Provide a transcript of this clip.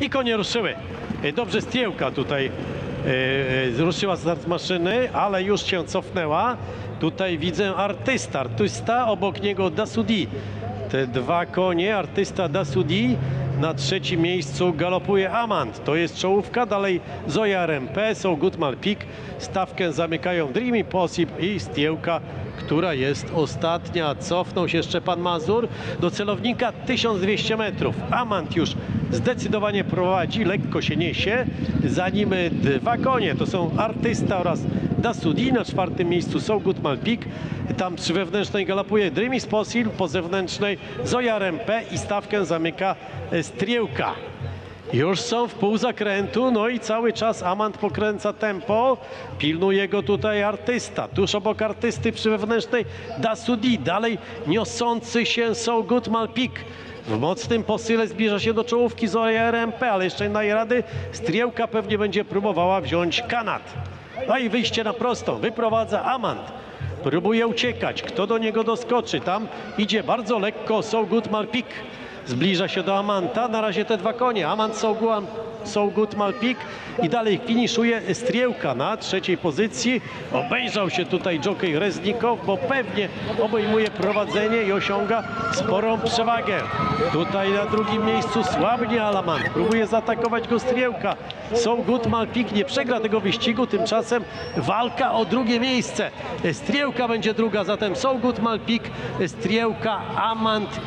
I konie ruszyły. E, Dobrze Stiełka tutaj e, e, ruszyła start maszyny, ale już się cofnęła. Tutaj widzę artysta. Artysta, obok niego Dasudi. Te dwa konie, artysta Dasudi. Na trzecim miejscu galopuje Amant. To jest czołówka. Dalej Zoja RMP, są Gutmal Pik. Stawkę zamykają Dreamy Possible i Stiełka, która jest ostatnia. Cofnął się Szczepan Mazur do celownika 1200 metrów. Amant już zdecydowanie prowadzi, lekko się niesie. Za nim dwa konie, to są Artysta oraz Dasudi. Na czwartym miejscu są Gutmal Pik. Tam przy wewnętrznej galopuje Dreamy Possible, po zewnętrznej Zoja RMP i stawkę zamyka Striełka. Już są w pół zakrętu, no i cały czas Amant pokręca tempo. Pilnuje go tutaj artysta. Tuż obok artysty przy wewnętrznej Dasudi. Dalej niosący się są Gutmal Pik. W mocnym posyle zbliża się do czołówki Zoja RMP, ale jeszcze nie daje rady. Pewnie będzie próbowała wziąć kanat. No i wyjście na prostą. Wyprowadza Amant. Próbuje uciekać. Kto do niego doskoczy? Tam idzie bardzo lekko So Good Malpik. Zbliża się do Amanta. Na razie te dwa konie. Amant So Good, so good Malpik i dalej finiszuje Striełka na trzeciej pozycji. Obejrzał się tutaj jockey Reznikow, bo pewnie obejmuje prowadzenie i osiąga sporą przewagę. Tutaj na drugim miejscu słabnie Alamant. Próbuje zaatakować go Striełka. So Good Malpik nie przegra tego wyścigu. Tymczasem walka o drugie miejsce. Striełka będzie druga, zatem So Good Malpik, Striełka, Amant